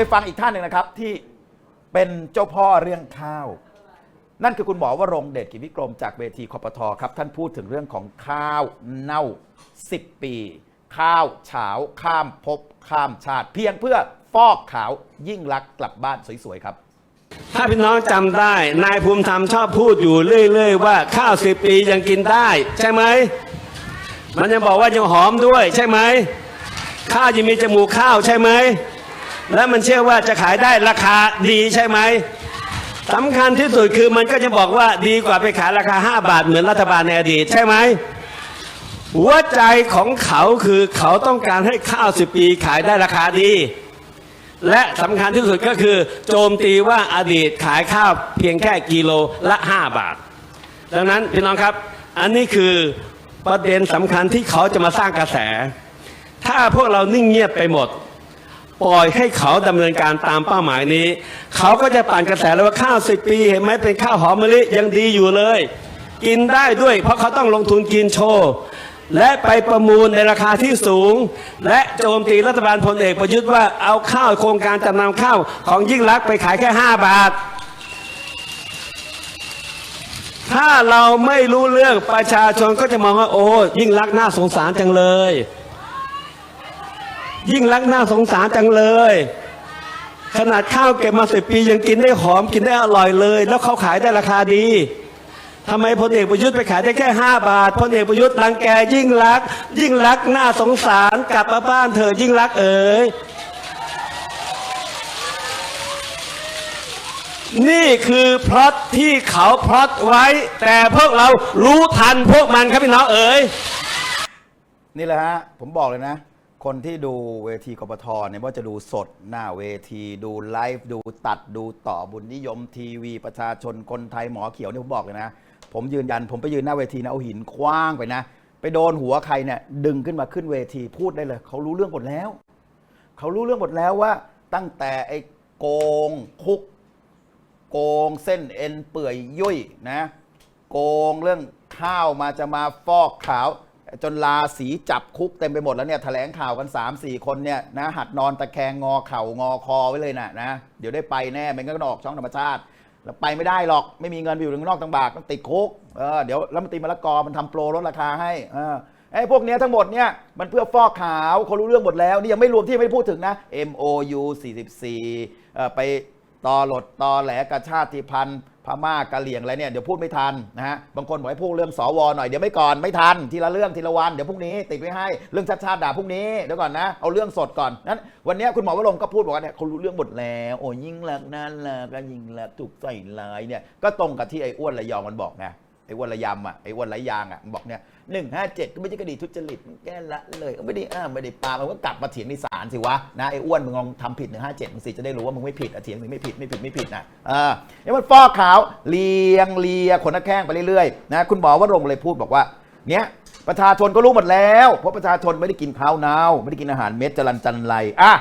ไปฟังอีกท่านหนึ่งนะครับที่เป็นเจ้าพ่อเรื่องข้าว นั่นคือคุณหมอวรงเดชกิจวิกรมจากเวทีคอปทอครับ ท่านพูดถึงเรื่องของข้าวเน่า 10 ปี ข้าวเฉาข้ามภพข้ามชาติ เพียงเพื่อฟอกขาวยิ่งรักษณ์กลับบ้านสวยๆครับ ถ้าพี่น้องจำได้ นายภูมิธรรมชอบพูดอยู่เรื่อย ๆ ว่าข้าวสิบปียังกินได้ ใช่ไหม มันยังบอกว่ายังหอมด้วยใช่ไหม ข้าวยังมีจมูกข้าวใช่ไหม และมันเชื่อว่าจะขายได้ราคาดีใช่ไหมสำคัญที่สุดคือมันก็จะบอกว่าดีกว่าไปขายราคา 5 บาทเหมือนรัฐบาลในอดีตใช่ไหมหัวใจของเขาคือเขาต้องการให้ข้าวสิบปีขายได้ราคาดี และสำคัญที่สุดก็คือ โจมตีว่าอดีตขายข้าวเพียงแค่กิโลละ 5 บาท ดังนั้นพี่น้องครับ อันนี้คือประเด็นสำคัญที่เขาจะมาสร้างกระแส ถ้าพวกเรานิ่งเงียบไปหมด ปล่อยให้เขาดำเนินการตามเป้าหมายนี้ เขาก็จะปั่นกระแสเลยว่าข้าวสิบปีเห็นไหมเป็นข้าวหอมมะลิยังดีอยู่เลย กินได้ด้วย เพราะเขาต้องลงทุนกินโชว์และไปประมูลในราคาที่สูง และโจมตีรัฐบาลพลเอกประยุทธ์ว่าเอาข้าวโครงการจำนำข้าวของยิ่งรักษณ์ไปขายแค่ 5 บาท ถ้าเราไม่รู้เรื่องประชาชนก็จะมองว่าโอ้ยิ่งรักษณ์น่าสงสารจังเลย ยิ่งรักน่าสงสารจังเลย ขนาดข้าวเก็บมาสิบปียังกินได้หอมกินได้อร่อยเลย แล้วเขาขายได้ราคาดีทำไมพลเอกประยุทธ์ไปขายได้แค่ 5 บาทพลเอกประยุทธ์รังแกยิ่งรัก ยิ่งรักน่าสงสารกลับมาบ้านเถอยิ่งรักเอ๋ยนี่คือพล็อตที่เขาพล็อตไว้ แต่พวกเรารู้ทันพวกมันครับพี่น้องเอ๋ยนี่แหละฮะ ผมบอกเลยนะ คนที่ดูเวทีกปทเนี่ยว่าจะดูสดหน้าเวทีดูไลฟ์ดูตัดดูต่อบุญนิยมทีวี ประชาชนคนไทยหมอเขียวเนี่ยผมบอกเลยนะ ผมยืนยันผมไปยืนหน้าเวทีนะเอาหินคว้างไปนะ ไปโดนหัวใครเนี่ยดึงขึ้นมาขึ้นเวทีพูดได้เลย เขารู้เรื่องหมดแล้ว เขารู้เรื่องหมดแล้วว่า ตั้งแต่ไอ้โกงคุก โกงเส้นเอ็นเปื่อยยุ่ยนะ โกงเรื่องข้าวมาจะมาฟอกขาว จนลาสีจับคุกเต็มไปหมดแล้วเนี่ยแถลงข่าวกัน 3 4 คนเนี่ยนะหัดนอนตะแคงงอเข่างอคอไว้เลยนะนะเดี๋ยวได้ไปแน่ไม่งั้นก็ออกช่องธรรมชาติแล้วไปไม่ได้หรอกไม่มีเงินไปอยู่ข้างนอกต่างบากต้องติดคุกเออเดี๋ยวรัฐมนตรีมะละกอมันทำโปรลดราคาให้เออไอ้พวกเนี้ยทั้งหมดเนี่ยมันเพื่อฟอกขาวเขารู้เรื่องหมดแล้วนี่ยังไม่รวมที่ไม่พูดถึงนะ MOU 44เอ่อไปตอหลดตอแหลกระชาติพันธ์ พม่ากะเหลี่ยงอะไรเนี่ยเดี๋ยวพูดไม่ทันนะฮะบางคนบอกให้พูดเรื่องสวหน่อยเดี๋ยวไม่ก่อนไม่ทันทีละเรื่องทีละวันเดี๋ยวพรุ่งนี้ติดไว้ให้เรื่องชาติชาติด่าพรุ่งนี้เดี๋ยวก่อนนะเอาเรื่องสดก่อนนั้นวันนี้คุณหมอวรงก็พูดบอกว่าเนี่ยเขารู้เรื่องหมดแล้วโอ้ยิ่งรักนั่นแหละก็ยิ่งรักถูกใส่ร้ายเนี่ยก็ตรงกับที่ไอ้อ้วนระยองมันบอกไง ไอ้วนระยำอะไอ้วนระยางอะมันบอกเนี่ยหนึ่งห้าเจ็ดก็ไม่ใช่คดีทุจริตมันแก้ละเลยก็ไม่ได้อ้าไม่ได้ปามันก็กลับมาเถียงในศาลสิวะนะไอ้อ้วนมึงลองทำผิดหนึ่งห้าเจ็ดมึงสิจะได้รู้ว่ามึงไม่ผิดอะเถียงมึงไม่ผิดไม่ผิดไม่ผิดนะออเนี่ยมันฟอกขาวเลียงเลียขนหน้าแข้งไปเรื่อยๆนะคุณหมอวรงเลยพูดบอกว่าเนี่ยประชาชนก็รู้หมดแล้ว เพราะประชาชนไม่ได้กินข้าวเน่าไม่ได้กินอาหารเม็ดจรันจันไรอะ